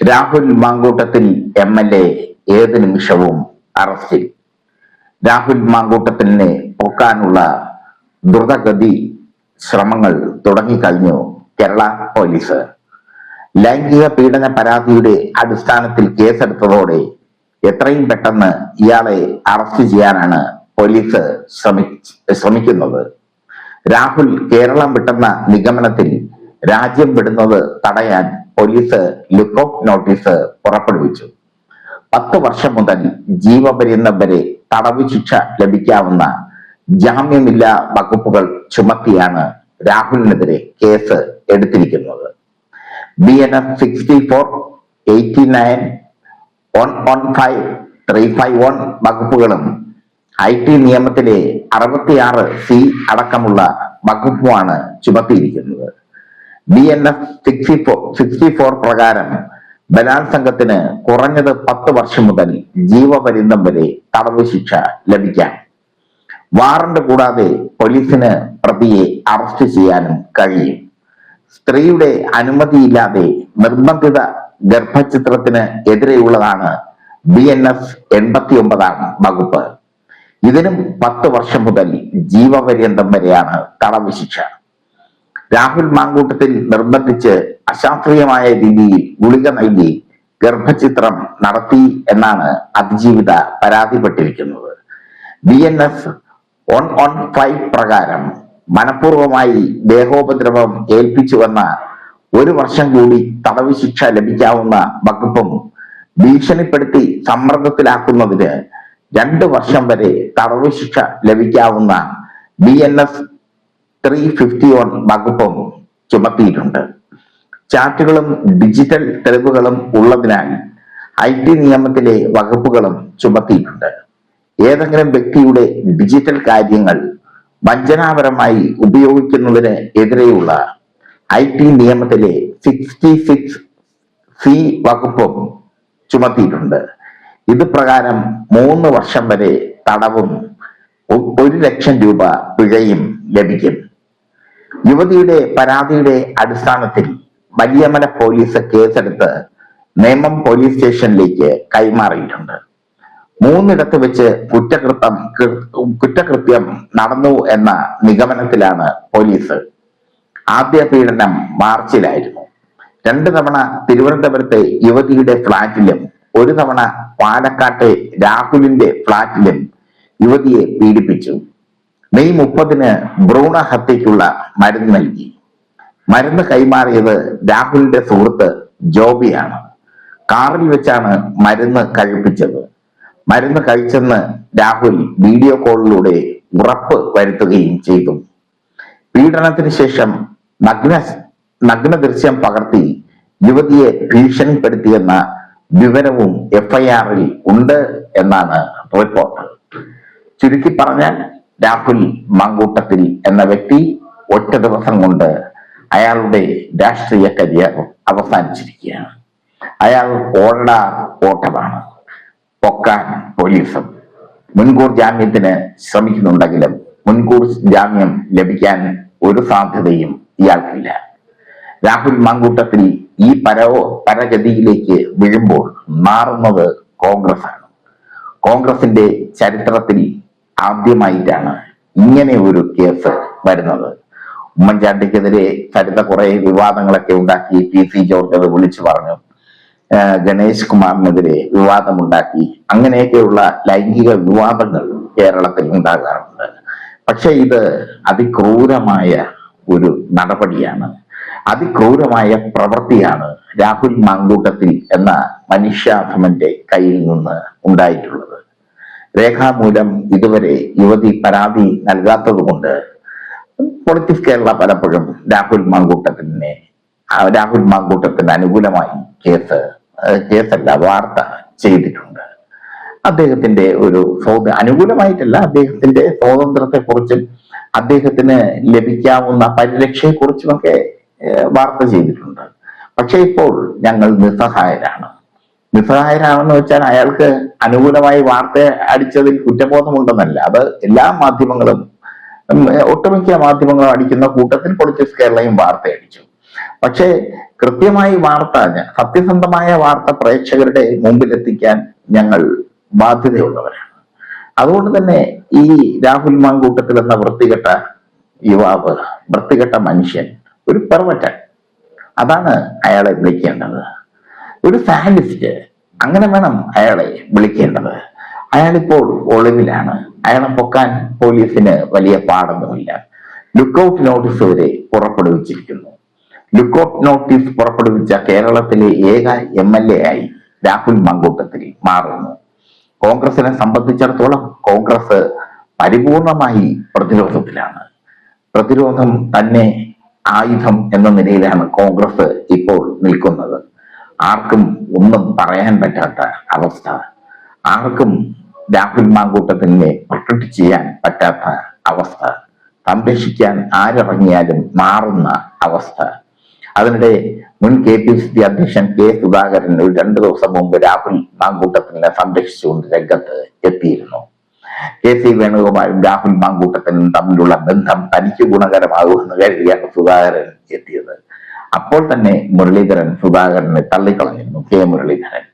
Rahul Mankoottathil M L A ഏത് നിമിഷവും അറസ്റ്റിൽ. രാഹുൽ മാങ്കൂട്ടത്തിനെ പൊക്കാനുള്ള ദ്രുതഗതി ശ്രമങ്ങൾ തുടങ്ങിക്കഴിഞ്ഞു കേരള പോലീസ്. ലൈംഗിക പീഡന പരാതിയുടെ അടിസ്ഥാനത്തിൽ കേസെടുത്തതോടെ എത്രയും പെട്ടെന്ന് ഇയാളെ അറസ്റ്റ് ചെയ്യാനാണ് പോലീസ് ശ്രമി ശ്രമിക്കുന്നത്. രാഹുൽ കേരളം വിട്ടെന്ന നിഗമനത്തിൽ രാജ്യം വിടുന്നത് തടയാൻ പോലീസ് ലുക്കൌട്ട് നോട്ടീസ് പുറപ്പെടുവിച്ചു. പത്ത് വർഷം മുതൽ ജീവപര്യന്തം വരെ തടവ് ശിക്ഷ ലഭിക്കാവുന്ന ജാമ്യമില്ലാ വകുപ്പുകൾ ചുമത്തിയാണ് രാഹുലിനെതിരെ കേസ് എടുത്തിരിക്കുന്നത്. B N S sixty four eighty nine one one five three five one വകുപ്പുകളും ഐ ടി നിയമത്തിലെ അറുപത്തിയാറ് സി അടക്കമുള്ള വകുപ്പുമാണ് ചുമത്തിയിരിക്കുന്നത്. B N S sixty four sixty four പ്രകാരം ബലാത്സംഗത്തിന് കുറഞ്ഞത് പത്ത് വർഷം മുതൽ ജീവപര്യന്തം വരെ തടവ് ശിക്ഷ ലഭിക്കാം. വാറണ്ട് കൂടാതെ പോലീസിന് പ്രതിയെ അറസ്റ്റ് ചെയ്യാനും കഴിയും. സ്ത്രീയുടെ അനുമതിയില്ലാതെ നിർബന്ധിത ഗർഭചിത്രത്തിന് എതിരെയുള്ളതാണ് ബി എൻ എഫ് എൺപത്തി ഒമ്പതാം വകുപ്പ്. ഇതിനും പത്ത് വർഷം മുതൽ ജീവപര്യന്തം വരെയാണ് തടവ് ശിക്ഷ. രാഹുൽ മാങ്കൂട്ടത്തിൽ നിർബന്ധിച്ച് അശാസ്ത്രീയമായ രീതിയിൽ ഗുളിക നൽകി ഗർഭചിത്രം നടത്തി എന്നാണ് അതിജീവിത പരാതിപ്പെട്ടിരിക്കുന്നത്. B N S one one five പ്രകാരം മനഃപൂർവമായി ദേഹോപദ്രവം ഏൽപ്പിച്ചുവെന്ന ഒരു വർഷം കൂടി തടവ് ശിക്ഷ ലഭിക്കാവുന്ന വകുപ്പും ഭീഷണിപ്പെടുത്തി സമ്മർദ്ദത്തിലാക്കുന്നതിന് രണ്ടു വർഷം വരെ തടവ് ശിക്ഷ ലഭിക്കാവുന്ന B N S three fifty വകുപ്പും ചുമത്തിയിട്ടുണ്ട്. ചാറ്റുകളും ഡിജിറ്റൽ തെളിവുകളും ഉള്ളതിനാൽ ഐ ടി നിയമത്തിലെ വകുപ്പുകളും ചുമത്തിയിട്ടുണ്ട്. ഏതെങ്കിലും വ്യക്തിയുടെ ഡിജിറ്റൽ കാര്യങ്ങൾ വഞ്ചനാപരമായി ഉപയോഗിക്കുന്നതിന് എതിരെയുള്ള ഐ ടി നിയമത്തിലെ സിക്സ്റ്റി സിക്സ് സി വകുപ്പും ചുമത്തിയിട്ടുണ്ട്. ഇത് പ്രകാരം മൂന്ന് വർഷം വരെ തടവും ഒരു ലക്ഷം രൂപ പിഴയും ലഭിക്കും. യുവതിയുടെ പരാതിയുടെ അടിസ്ഥാനത്തിൽ വലിയമല പോലീസ് കേസെടുത്ത് നേമം പോലീസ് സ്റ്റേഷനിലേക്ക് കൈമാറിയിട്ടുണ്ട്. മൂന്നിടത്ത് വെച്ച് കുറ്റകൃത്യം കുറ്റകൃത്യം നടന്നു എന്ന നിഗമനത്തിലാണ് പോലീസ് ആദ്യ പീഡനം മാർച്ചിലായിരുന്നു. രണ്ട് തവണ തിരുവനന്തപുരത്തെ യുവതിയുടെ ഫ്ളാറ്റിലും ഒരു തവണ പാലക്കാട്ടെ രാഹുലിന്റെ ഫ്ളാറ്റിലും യുവതിയെ പീഡിപ്പിച്ചു. മെയ് മുപ്പതിന് ഭ്രൂണ ഹത്യയ്ക്കുള്ള മരുന്ന് നൽകി. മരുന്ന് കൈമാറിയത് രാഹുലിന്റെ സുഹൃത്ത് ജോബിയാണ്. കാറിൽ വെച്ചാണ് മരുന്ന് കഴിപ്പിച്ചത്. മരുന്ന് കഴിച്ചെന്ന് രാഹുൽ വീഡിയോ കോളിലൂടെ ഉറപ്പ് വരുത്തുകയും ചെയ്തു. പീഡനത്തിന് ശേഷം നഗ്ന നഗ്ന ദൃശ്യം പകർത്തി യുവതിയെ ഭീഷണിപ്പെടുത്തിയെന്ന വിവരവും എഫ്ഐആറിൽ ഉണ്ട് എന്നാണ് റിപ്പോർട്ട്. ചുരുക്കി പറഞ്ഞാൽ രാഹുൽ മാങ്കൂട്ടത്തിൽ എന്ന വ്യക്തി ഒറ്റ ദിവസം കൊണ്ട് അയാളുടെ രാഷ്ട്രീയ കരിയർ അവസാനിച്ചിരിക്കുകയാണ്. അയാൾ ഓട ഓട്ടമാണ്. പൊക്കാൻ പോലീസും മുൻകൂർ ജാമ്യത്തിന് ശ്രമിക്കുന്നുണ്ടെങ്കിലും മുൻകൂർ ജാമ്യം ലഭിക്കാൻ ഒരു സാധ്യതയും ഇയാൾക്കില്ല. രാഹുൽ മാങ്കൂട്ടത്തിൽ ഈ പരോ പരഗതിയിലേക്ക് വീഴുമ്പോൾ മാറുന്നത് കോൺഗ്രസ് ആണ് കോൺഗ്രസിന്റെ ചരിത്രത്തിൽ ആദ്യമായിട്ടാണ് ഇങ്ങനെ ഒരു കേസ് വരുന്നത്. ഉമ്മൻചാണ്ടിക്കെതിരെ ചരിത്ര കുറെ വിവാദങ്ങളൊക്കെ ഉണ്ടാക്കി പി സി ജോർജ് അത് വിളിച്ചു പറഞ്ഞു. ഗണേഷ് കുമാറിനെതിരെ വിവാദമുണ്ടാക്കി. അങ്ങനെയൊക്കെയുള്ള ലൈംഗിക വിവാദങ്ങൾ കേരളത്തിൽ ഉണ്ടാകാറുണ്ട്. പക്ഷെ ഇത് അതിക്രൂരമായ ഒരു നടപടിയാണ്. അതിക്രൂരമായ പ്രവൃത്തിയാണ് രാഹുൽ മാങ്കൂട്ടത്തിൽ എന്ന മനുഷ്യാധമന്റെ കയ്യിൽ നിന്ന് ഉണ്ടായിട്ടുള്ളത്. രേഖാമൂലം ഇതുവരെ യുവതി പരാതി നൽകാത്തത് കൊണ്ട് പൊളിറ്റിക്സ് കേരള പലപ്പോഴും രാഹുൽ മാങ്കൂട്ടത്തിനെ രാഹുൽ മാങ്കൂട്ടത്തിന് അനുകൂലമായി കേസ് കേസല്ല വാർത്ത ചെയ്തിട്ടുണ്ട്. അദ്ദേഹത്തിന്റെ ഒരു സ്വാത അനുകൂലമായിട്ടല്ല അദ്ദേഹത്തിന്റെ സ്വാതന്ത്ര്യത്തെ കുറിച്ചും അദ്ദേഹത്തിന് ലഭിക്കാവുന്ന പരിരക്ഷയെ കുറിച്ചുമൊക്കെ വാർത്ത ചെയ്തിട്ടുണ്ട്. പക്ഷെ ഇപ്പോൾ ഞങ്ങൾ നിസ്സഹായരാണ്. നിസ്സഹായരാണെന്ന് വെച്ചാൽ അയാൾക്ക് അനുകൂലമായി വാർത്ത അടിച്ചതിൽ കുറ്റബോധമുണ്ടെന്നല്ല. അത് എല്ലാ മാധ്യമങ്ങളും ഒട്ടുമിക്ക മാധ്യമങ്ങളും അടിക്കുന്ന കൂട്ടത്തിൽ പൊളിറ്റിക്സ് കേരളയും വാർത്ത അടിച്ചു പക്ഷേ കൃത്യമായി വാർത്ത സത്യസന്ധമായ വാർത്ത പ്രേക്ഷകരുടെ മുമ്പിൽ എത്തിക്കാൻ ഞങ്ങൾ ബാധ്യതയുള്ളവരാണ്. അതുകൊണ്ട് തന്നെ ഈ രാഹുൽ മാങ്കൂട്ടത്തിൽ എന്ന വൃത്തികെട്ട യുവാവ് വൃത്തികെട്ട മനുഷ്യൻ ഒരു പെർവറ്റൻ. അതാണ് അയാളെ വിളിക്കേണ്ടത്. ഒരു സാലിസ്റ്റ് അങ്ങനെ വേണം അയാളെ വിളിക്കേണ്ടത്. അയാളിപ്പോൾ ഒളിവിലാണ്. അയാളെ പൊക്കാൻ പോലീസിന് വലിയ പാടൊന്നുമില്ല. ലുക്കൌട്ട് നോട്ടീസ് വരെ പുറപ്പെടുവിച്ചിരിക്കുന്നു. ലുക്കൌട്ട് നോട്ടീസ് പുറപ്പെടുവിച്ച കേരളത്തിലെ ഏക എം എൽ എ ആയി രാഹുൽ മങ്കൂട്ടത്തിൽ മാറുന്നു. കോൺഗ്രസിനെ സംബന്ധിച്ചിടത്തോളം കോൺഗ്രസ് പരിപൂർണമായി പ്രതിരോധത്തിലാണ്. പ്രതിരോധം തന്നെ ആയുധം എന്ന നിലയിലാണ് കോൺഗ്രസ് ഇപ്പോൾ നിൽക്കുന്നത്. ആർക്കും ഒന്നും പറയാൻ പറ്റാത്ത അവസ്ഥ. ആർക്കും രാഹുൽ മാങ്കൂട്ടത്തിനെ പ്രൊട്ടക്ട് ചെയ്യാൻ പറ്റാത്ത അവസ്ഥ. സംരക്ഷിക്കാൻ ആരിറങ്ങിയാലും മാറുന്ന അവസ്ഥ. അതിനിടെ മുൻ കെ പി സി സി അധ്യക്ഷൻ കെ സുധാകരൻ ഒരു രണ്ടു ദിവസം മുമ്പ് രാഹുൽ മാങ്കൂട്ടത്തിനെ സംരക്ഷിച്ചുകൊണ്ട് രംഗത്ത് എത്തിയിരുന്നു. കെ സി വേണുഗോപാലും രാഹുൽ മാങ്കൂട്ടത്തിനും തമ്മിലുള്ള ബന്ധം തനിക്ക് ഗുണകരമാകുമെന്ന് കരുതിയാണ് സുധാകരൻ എത്തിയത്. അപ്പോൾ തന്നെ മുരളീധരൻ സുധാകരനെ തള്ളിക്കളഞ്ഞിരുന്നു കെ മുരളീധരൻ.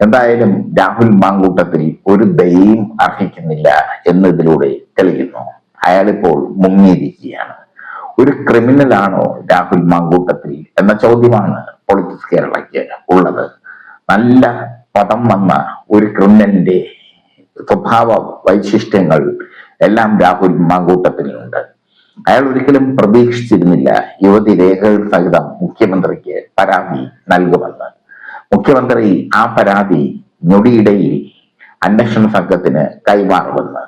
എന്തായാലും രാഹുൽ മാങ്കൂട്ടത്തിൽ ഒരു ദയയും അർഹിക്കുന്നില്ല എന്നതിലൂടെ തെളിയുന്നു. അയാളിപ്പോൾ മുങ്ങിയിരിക്കുകയാണ്. ഒരു ക്രിമിനൽ ആണോ രാഹുൽ മാങ്കൂട്ടത്തിൽ എന്ന ചോദ്യമാണ് പൊളിറ്റിക്സ് കേരളയ്ക്ക് ഉള്ളത്. നല്ല പദം വന്ന ഒരു ക്രിമിനലിന്റെ സ്വഭാവ വൈശിഷ്ട്യങ്ങൾ എല്ലാം രാഹുൽ മാങ്കൂട്ടത്തിലുണ്ട്. അയാൾ ഒരിക്കലും പ്രതീക്ഷിച്ചിരുന്നില്ല യുവതി രേഖകൾ സഹിതം മുഖ്യമന്ത്രിക്ക് പരാതി നൽകുമെന്ന്. മുഖ്യമന്ത്രി ആ പരാതി ഞൊടിയിടയിൽ അന്വേഷണ സംഘത്തിന് കൈമാറുമെന്ന്.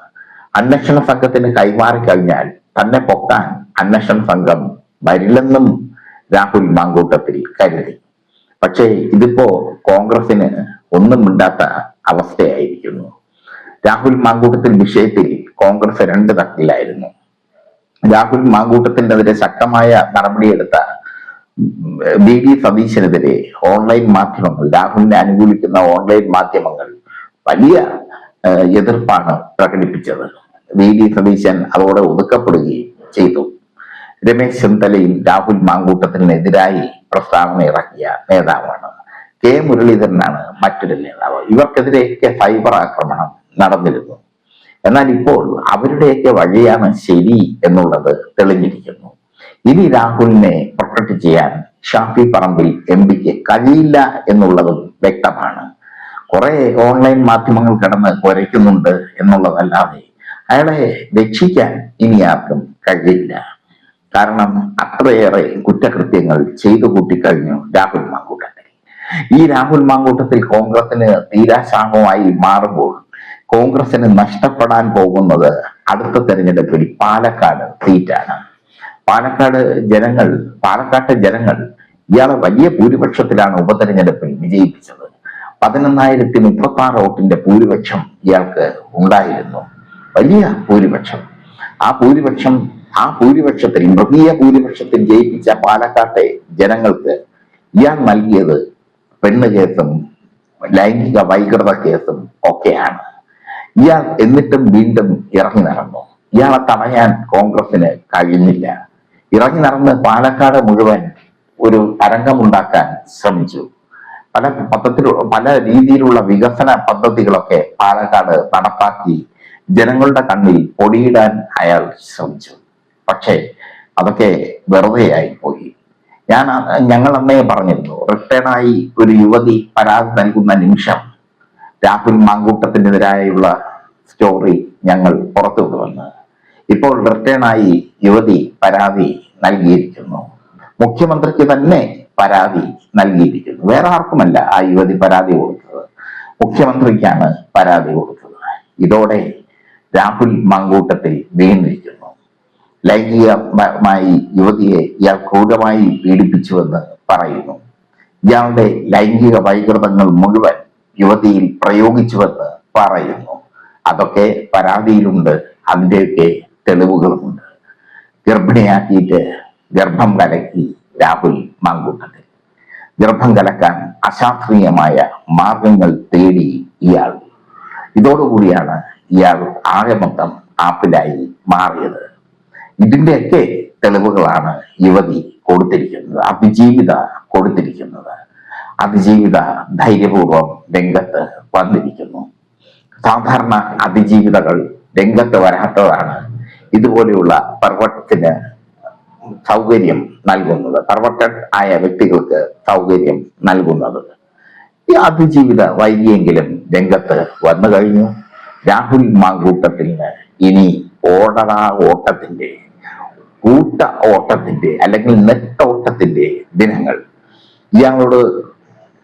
അന്വേഷണ സംഘത്തിന് കൈമാറി കഴിഞ്ഞാൽ തന്നെ പൊക്കാൻ അന്വേഷണ സംഘം വരില്ലെന്നും രാഹുൽ മാങ്കൂട്ടത്തിൽ കരുതി. പക്ഷേ ഇതിപ്പോ കോൺഗ്രസിന് ഒന്നും മിണ്ടാത്ത അവസ്ഥയായിരിക്കുന്നു. രാഹുൽ മാങ്കൂട്ടത്തിൽ വിഷയത്തിൽ കോൺഗ്രസ് രണ്ട് തട്ടിലായിരുന്നു. രാഹുൽ മാങ്കൂട്ടത്തിനെതിരെ ശക്തമായ നടപടിയെടുത്ത ബി ഡി സതീശനെതിരെ ഓൺലൈൻ മാധ്യമങ്ങൾ രാഹുലിനെ അനുകൂലിക്കുന്ന ഓൺലൈൻ മാധ്യമങ്ങൾ വലിയ എതിർപ്പാണ് പ്രകടിപ്പിച്ചത്. വി ഡി സതീശൻ അതോടെ ഒതുക്കപ്പെടുകയും ചെയ്തു. രമേശ് ചെന്നിത്തലയും രാഹുൽ മാങ്കൂട്ടത്തിനെതിരായി പ്രസ്താവന ഇറക്കിയ നേതാവാണ്. കെ മുരളീധരനാണ് മറ്റൊരു നേതാവ്. ഇവർക്കെതിരെയൊക്കെ സൈബർ ആക്രമണം നടന്നിരുന്നു. എന്നാൽ ഇപ്പോൾ അവരുടെയൊക്കെ വഴിയാണ് ശരി എന്നുള്ളത് തെളിഞ്ഞിരിക്കുന്നു. ഇനി രാഹുലിനെ പ്രൊട്ടക്ട് ചെയ്യാൻ ഷാഫി പറമ്പിൽ എം പിക്ക് കഴിയില്ല എന്നുള്ളതും വ്യക്തമാണ്. കുറെ ഓൺലൈൻ മാധ്യമങ്ങൾ കിടന്ന് കുരയ്ക്കുന്നുണ്ട് എന്നുള്ളതല്ലാതെ അയാളെ രക്ഷിക്കാൻ ഇനി ആർക്കും കഴിയില്ല. കാരണം അത്രയേറെ കുറ്റകൃത്യങ്ങൾ ചെയ്തു കൂട്ടിക്കഴിഞ്ഞു രാഹുൽ മാങ്കൂട്ടത്തിൽ. ഈ രാഹുൽ മാങ്കൂട്ടത്തിൽ കോൺഗ്രസിന് തീരാശാപമായി മാറുമ്പോൾ കോൺഗ്രസിന് നഷ്ടപ്പെടാൻ പോകുന്നത് അടുത്ത തെരഞ്ഞെടുപ്പിൽ പാലക്കാട് സീറ്റാണ്. പാലക്കാട് ജനങ്ങൾ പാലക്കാട്ടെ ജനങ്ങൾ ഇയാളെ വലിയ ഭൂരിപക്ഷത്തിലാണ് ഉപതെരഞ്ഞെടുപ്പിൽ വിജയിപ്പിച്ചത്. പതിനൊന്നായിരത്തി മുപ്പത്തി ആറ് വോട്ടിന്റെ ഭൂരിപക്ഷം ഇയാൾക്ക് ഉണ്ടായിരുന്നു. വലിയ ഭൂരിപക്ഷം. ആ ഭൂരിപക്ഷം ആ ഭൂരിപക്ഷത്തിൽ മൃഗീയ ഭൂരിപക്ഷത്തിൽ ജയിപ്പിച്ച പാലക്കാട്ടെ ജനങ്ങൾക്ക് ഇയാൾ നൽകിയത് പെണ്ണ് കേസും ലൈംഗിക വൈകൃത കേസും ഒക്കെയാണ്. ഇയാൾ എന്നിട്ടും വീണ്ടും ഇറങ്ങി നടന്നു. ഇയാളെ തടയാൻ കോൺഗ്രസിന് കഴിഞ്ഞില്ല ഇറങ്ങി നടന്ന് പാലക്കാട് മുഴുവൻ ഒരു തരംഗമുണ്ടാക്കാൻ ശ്രമിച്ചു. പല പദ്ധതി പല രീതിയിലുള്ള വികസന പദ്ധതികളൊക്കെ പാലക്കാട് നടപ്പാക്കി ജനങ്ങളുടെ കണ്ണിൽ പൊടിയിടാൻ അയാൾ ശ്രമിച്ചു. പക്ഷേ അതൊക്കെ വെറുതെയായി പോയി. ഞാൻ ഞങ്ങൾ അന്നേ പറഞ്ഞിരുന്നു റിട്ടേണായി ഒരു യുവതി പരാതി നൽകുന്ന നിമിഷം രാഹുൽ മാങ്കൂട്ടത്തിനെതിരായുള്ള സ്റ്റോറി ഞങ്ങൾ പുറത്തുവിടുമെന്ന് ഇപ്പോൾ റിട്ടേണായി യുവതി പരാതി നൽകിയിരിക്കുന്നു. മുഖ്യമന്ത്രിക്ക് തന്നെ പരാതി നൽകിയിരിക്കുന്നു. വേറെ ആർക്കുമല്ല ആ യുവതി പരാതി കൊടുത്തത്. മുഖ്യമന്ത്രിക്കാണ് പരാതി കൊടുത്തത്. ഇതോടെ രാഹുൽ മങ്കൂട്ടത്തിൽ വീണിരിക്കുന്നു. ലൈംഗികമായി യുവതിയെ ഇയാൾ ക്രൂരമായി പീഡിപ്പിച്ചുവെന്ന് പറയുന്നു. ഇയാളുടെ ലൈംഗിക വൈകൃതങ്ങൾ മുഴുവൻ യുവതിയിൽ പ്രയോഗിച്ചുവെന്ന് പറയുന്നു. അതൊക്കെ പരാതിയിലുണ്ട്. അതിന്റെയൊക്കെ തെളിവുകളുമുണ്ട്. ഗർഭിണിയാക്കിയിട്ട് ഗർഭം കലക്കി രാഹുൽ മങ്കുന്നത് ഗർഭം കലക്കാൻ അശാസ്ത്രീയമായ മാർഗങ്ങൾ തേടി ഇയാൾ. ഇതോടുകൂടിയാണ് ഇയാൾ ആകെ മൊത്തം ആപ്പിലായി മാറിയത്. ഇതിന്റെയൊക്കെ തെളിവുകളാണ് യുവതി കൊടുത്തിരിക്കുന്നത് അതിജീവിത കൊടുത്തിരിക്കുന്നത്. അതിജീവിത ധൈര്യപൂർവം രംഗത്ത് വന്നിരിക്കുന്നു. സാധാരണ അതിജീവിതകൾ രംഗത്ത് വരാത്തതാണ് ഇതുപോലെയുള്ള പർവത്തിന് സൗകര്യം നൽകുന്നത്. പർവട്ടഡ് ആയ വ്യക്തികൾക്ക് സൗകര്യം നൽകുന്നത്. ഈ അതിജീവിത വൈകിയെങ്കിലും രംഗത്ത് വന്നു കഴിഞ്ഞു. രാഹുൽ മാങ്കൂട്ടത്തിന് ഇനി ഓടറ ഓട്ടത്തിന്റെ കൂട്ട ഓട്ടത്തിന്റെ അല്ലെങ്കിൽ നെട്ടോട്ടത്തിന്റെ ദിനങ്ങൾ. ഇയാളോട്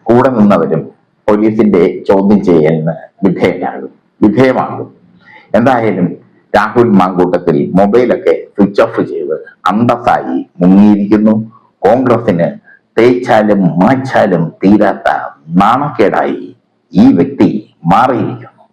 കൂടെ നിന്നവരും പോലീസിന്റെ ചോദ്യം ചെയ്യലിന് വിധേയനാകും. വിധേയമാകും. എന്തായാലും രാഹുൽ മാങ്കൂട്ടത്തിൽ മൊബൈലൊക്കെ സ്വിച്ച് ഓഫ് ചെയ്ത് അന്തസ്സായി മുങ്ങിയിരിക്കുന്നു. കോൺഗ്രസിന് തേച്ചാലും മാച്ചാലും തീരാത്ത നാണക്കേടായി ഈ വ്യക്തി മാറിയിരിക്കുന്നു.